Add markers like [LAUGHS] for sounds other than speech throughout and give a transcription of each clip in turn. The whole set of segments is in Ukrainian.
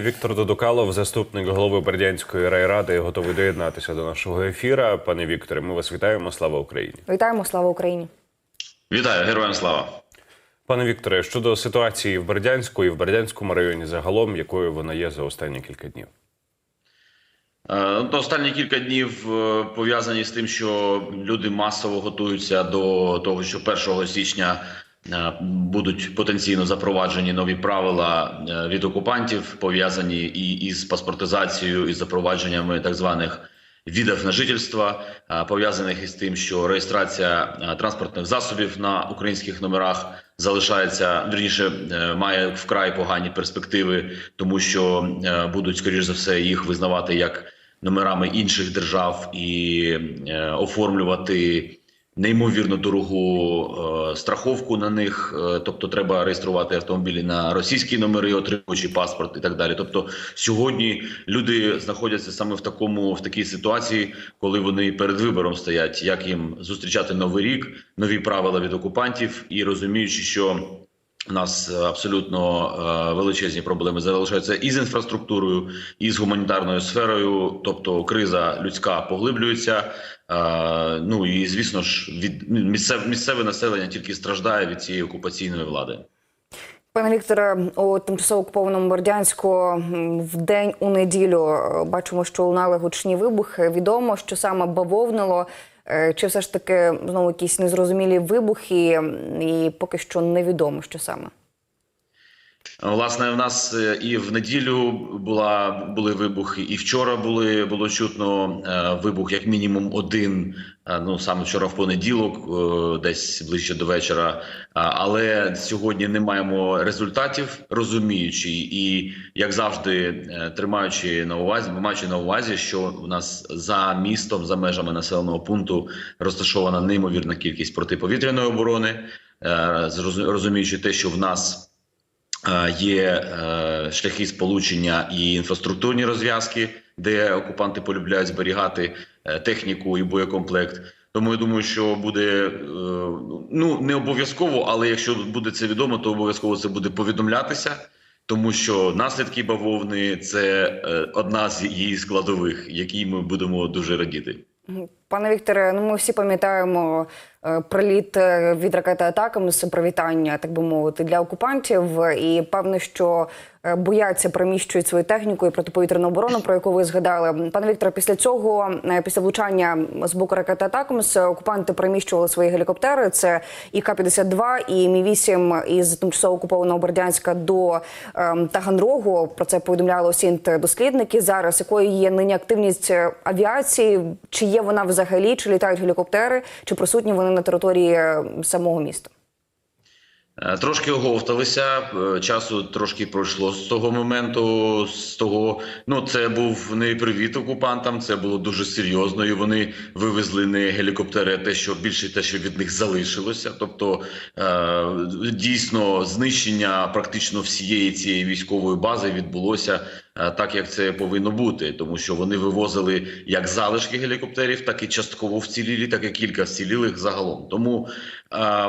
Віктор Додукалов, заступник голови Бердянської райради, готовий доєднатися до нашого ефіра. Пане Вікторе, ми вас вітаємо. Слава Україні. Вітаємо, слава Україні. Вітаю, героям слава. Пане Вікторе, щодо ситуації в Бердянську і в Бердянському районі загалом, якою вона є за останні кілька днів. Е, то Останні кілька днів е, пов'язані з тим, що люди масово готуються до того, що 1 січня будуть потенційно запроваджені нові правила е, від окупантів, пов'язані і із паспортизацією, і запровадженнями так званих відів на жительство, е, пов'язаних із тим, що реєстрація е, транспортних засобів на українських номерах залишається вірніше, е, має вкрай погані перспективи, тому що е, будуть скоріш за все їх визнавати як номерами інших держав і е, оформлювати неймовірно дорогу е, страховку на них. Е, тобто, треба реєструвати автомобілі на російські номери, отримуючи паспорт і так далі. Тобто, сьогодні люди знаходяться саме в такому в такій ситуації, коли вони перед вибором стоять, як їм зустрічати новий рік, нові правила від окупантів, і розуміючи, що у нас е, абсолютно е, величезні проблеми залишаються і з інфраструктурою, і з гуманітарною сферою. Тобто, криза людська поглиблюється. Е, ну і звісно ж, від місцеве, місцеве населення тільки страждає від цієї окупаційної влади. Пане Вікторе, у тимчасово окупованому Бердянську в день у неділю бачимо, що лунали гучні вибухи. Відомо, що саме бавовнило. Е, Чи все ж таки знову якісь незрозумілі вибухи, і поки що невідомо, що саме. Власне, в нас е, і в неділю була були вибухи, і вчора були було чутно е, вибух, як мінімум один. е, Ну саме вчора в понеділок, е, десь ближче до вечора. Але сьогодні не маємо результатів, розуміючи, і як завжди, е, тримаючи на увазі, маючи на увазі, що у нас за містом, за межами населеного пункту, розташована неймовірна кількість протиповітряної оборони, е, розуміючи те, що в нас. Є е, шляхи сполучення і інфраструктурні розв'язки, де окупанти полюбляють зберігати е, техніку і боєкомплект. Тому я думаю, що буде е, ну не обов'язково, але якщо буде це відомо, то обов'язково це буде повідомлятися, тому що наслідки бавовни це одна з її складових, якій ми будемо дуже радіти. Пане Вікторе, ну ми всі пам'ятаємо приліт е, від ракети атаками з привітання, так би мовити, для окупантів. І певно, що е, бояться переміщують свою техніку і протиповітряну оборону, про яку ви згадали. Пане Вікторе, після цього, е, після влучання з боку ракети атакамс, окупанти переміщували свої гелікоптери. Це і К-52, і Мі-8 із тимчасово окупованого Бердянська до ем, Таганрогу. Про це повідомляли осінт дослідники. Зараз якою є нині активність е, авіації? Чи є вона взагалі? Чи літають гелікоптери? Чи присутні вони на території е, самого міста? Е, Трошки оговталися, е, часу трошки пройшло з того моменту. З того, ну це був не привіт окупантам, це було дуже серйозно. І вони вивезли не гелікоптери, а те, що більше те, що від них залишилося. Тобто е, дійсно знищення практично всієї цієї військової бази відбулося так, як це повинно бути, тому що вони вивозили як залишки гелікоптерів, так і частково вцілілі, так і кілька вцілілих загалом. Тому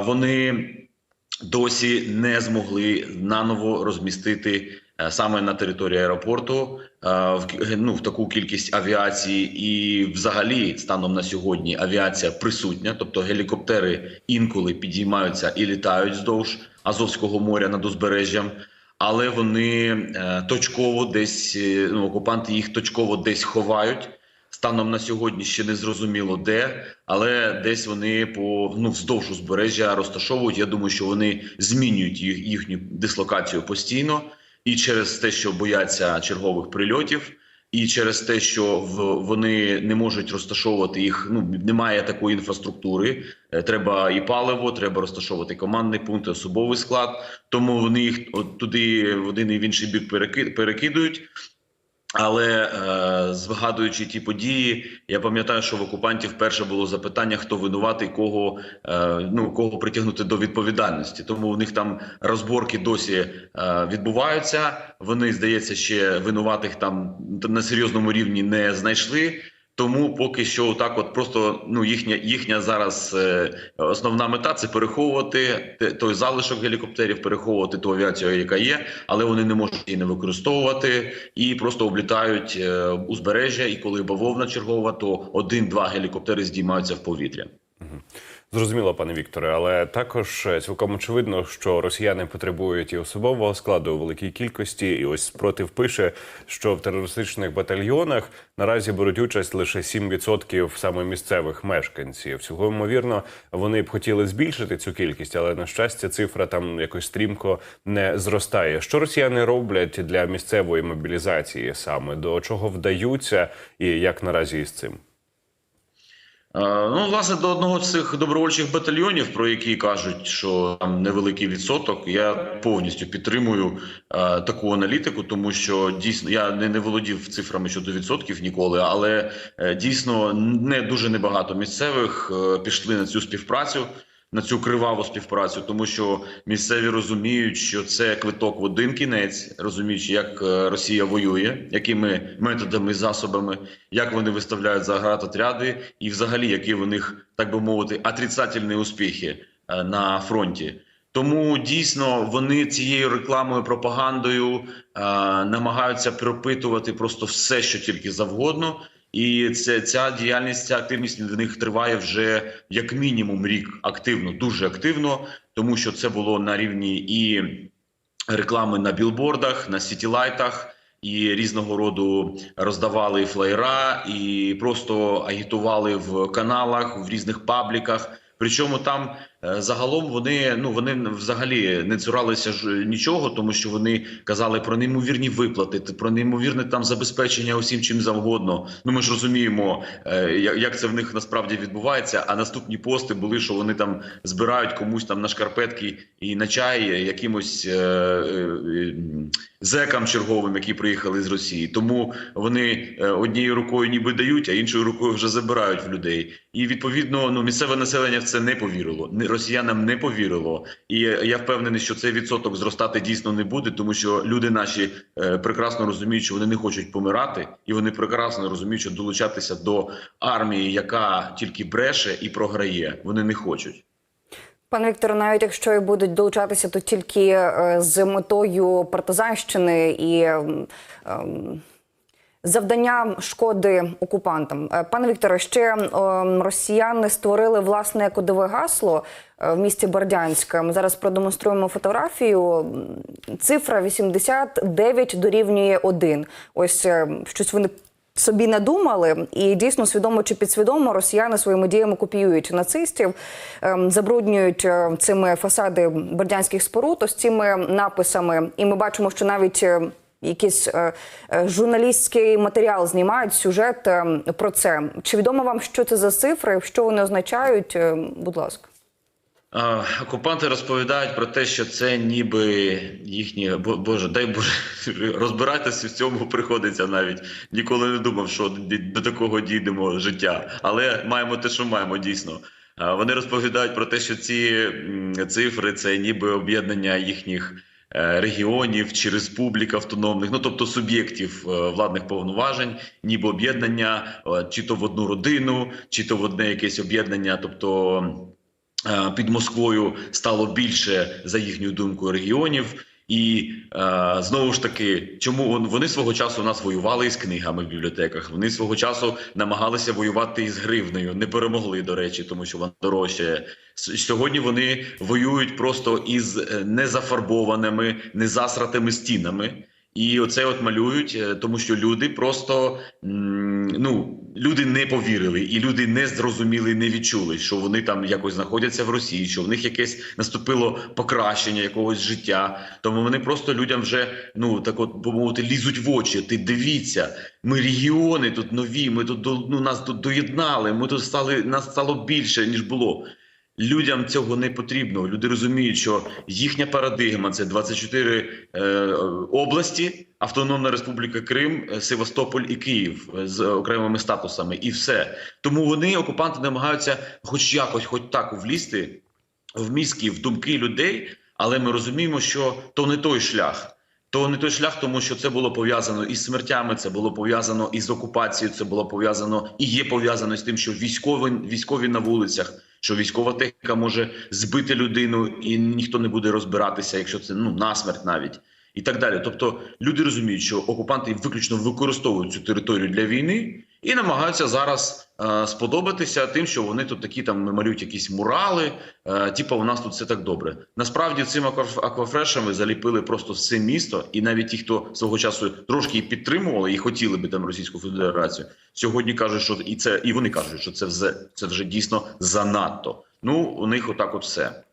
вони досі не змогли наново розмістити е, саме на території аеропорту е, в ну, в таку кількість авіації, і взагалі станом на сьогодні авіація присутня, тобто гелікоптери інколи підіймаються і літають вздовж Азовського моря над узбережжям. Але вони е, точково десь ну, окупанти їх точково десь ховають. Станом на сьогодні ще не зрозуміло де, але десь вони по ну вздовж узбережжя розташовують. Я думаю, що вони змінюють їх їхню дислокацію постійно, і через те, що бояться чергових прильотів, і через те, що в вони не можуть розташовувати їх. Ну немає такої інфраструктури. Е, Треба і паливо, треба розташовувати командний пункт, особовий склад. Тому вони їх от туди в один і в інший бік переки- перекидують. Але е, згадуючи ті події, я пам'ятаю, що в окупантів перше було запитання, хто винуватий, кого е, ну кого притягнути до відповідальності. Тому у них там розборки досі е, відбуваються. Вони здається, ще винуватих там на серйозному рівні не знайшли. Тому поки що так, от просто ну їхня їхня зараз е, основна мета це переховувати той залишок гелікоптерів, переховувати ту авіацію, яка є, але вони не можуть її не використовувати і просто облітають е, узбережжя. І коли бавовна чергова, то один-два гелікоптери здіймаються в повітря. Зрозуміло, пане Вікторе, але також е, цілком очевидно, що росіяни потребують і особового складу у великій кількості. І ось спротив пише, що в терористичних батальйонах наразі беруть участь лише 7% саме місцевих мешканців. Всього ймовірно, вони б хотіли збільшити цю кількість, але на щастя, цифра там якось стрімко не зростає. Що росіяни роблять для місцевої мобілізації саме до чого вдаються, і як наразі із цим? Е, Ну, власне, до одного з цих добровольчих батальйонів, про які кажуть, що там невеликий відсоток, я повністю підтримую е, таку аналітику, тому що дійсно я не, не володів цифрами щодо відсотків ніколи, але е, дійсно не дуже небагато місцевих е, пішли на цю співпрацю. На цю криваву співпрацю, тому що місцеві розуміють, що це квиток в один кінець, розуміючи, як е, Росія воює, якими методами, засобами, як вони виставляють за отряди, і взагалі які в них, так би мовити, отрицательні успіхи е, на фронті. Тому дійсно вони цією рекламою, пропагандою е, намагаються пропитувати просто все, що тільки завгодно. І це ця діяльність, ця активність в них триває вже як мінімум рік активно, дуже активно, тому що це було на рівні і реклами на білбордах, на сітілайтах. І різного роду роздавали флеєра, і просто агітували в каналах, в різних пабліках. Причому там загалом вони ну вони взагалі не цуралися ж нічого, тому що вони казали про неймовірні виплати, про неймовірне там забезпечення усім чим завгодно. Ну ми ж розуміємо, е, як це в них насправді відбувається. А наступні пости були, що вони там збирають комусь там на шкарпетки і на чай якимось е, е, е, зекам черговим, які приїхали з Росії. Тому вони е, однією рукою ніби дають, а іншою рукою вже забирають в людей. І відповідно, ну місцеве населення в це не повірило. Росіянам не повірило. І я впевнений, що цей відсоток зростати дійсно не буде, тому що люди наші е, прекрасно розуміють, що вони не хочуть помирати, і вони прекрасно розуміють, що долучатися до армії, яка тільки бреше і програє. Вони не хочуть. Пане Вікторе, навіть якщо і будуть долучатися, то тільки е, з метою партизанщини і ем, ем, завдання шкоди окупантам. Е, Пане Вікторе, ще ем, росіяни створили власне кодове гасло е, в місті Бердянське. Ми зараз продемонструємо фотографію. Цифра 89 дорівнює 1. Ось щось вони собі надумали, і дійсно свідомо чи підсвідомо росіяни своїми діями копіюють нацистів, ем, забруднюють е, цими фасади бердянських споруд, ось цими написами. І ми бачимо, що навіть е, якийсь е, журналістський матеріал знімають сюжет е, про це. Чи відомо вам, що це за цифри, що вони означають? Е, Будь ласка. Окупанти розповідають про те, що це ніби їхні Боже, дай Боже, [LAUGHS] розбиратися в цьому приходиться навіть. Ніколи не думав, що до- такого дійдемо життя. Але маємо те, що маємо дійсно. Вони розповідають про те, що ці цифри це ніби об'єднання їхніх е, регіонів чи республік автономних, ну тобто суб'єктів е, владних повноважень, ніби об'єднання е, чи то в одну родину, чи то в одне якесь об'єднання, тобто під Москвою стало більше за їхньою думкою регіонів. І е, знову ж таки, чому вони свого часу нас воювали із книгами в бібліотеках? Вони свого часу намагалися воювати із гривнею, не перемогли, до речі, тому що вона дорожчає. Сьогодні вони воюють просто із е, незафарбованими, незасратими стінами. І оце от малюють, е, тому що люди просто ну люди не повірили, і люди не зрозуміли, не відчули, що вони там якось знаходяться в Росії, що в них якесь наступило покращення якогось життя. Тому вони просто людям вже ну так, от мовити, лізуть в очі. Ти дивіться, ми регіони тут нові. Ми тут ну нас тут доєднали. Ми тут стали нас стало більше ніж було. Людям цього не потрібно. Люди розуміють, що їхня парадигма це 24 е, області, Автономна Республіка Крим, е, Севастополь і Київ е, з окремими статусами, і все. Тому вони окупанти намагаються, хоч якось, хоч так влізти в мізки, в думки людей, але ми розуміємо, що то не той шлях. то не той шлях, тому що це було пов'язано із смертями, це було пов'язано із окупацією, це було пов'язано і є пов'язано з тим, що військові, військові на вулицях, що військова техніка може збити людину, і ніхто не буде розбиратися, якщо це ну насмерть навіть. І так далі. Тобто люди розуміють, що окупанти виключно використовують цю територію для війни і намагаються зараз е, сподобатися тим, що вони тут такі там малюють якісь мурали. Е, типу, у нас тут все так добре. Насправді цим акваф- аквафрешами заліпили просто все місто, і навіть ті, хто свого часу трошки підтримували і хотіли би там Російську Федерацію, сьогодні кажуть, що і це і вони кажуть, що це вже це вже дійсно занадто. Ну у них отак, от все.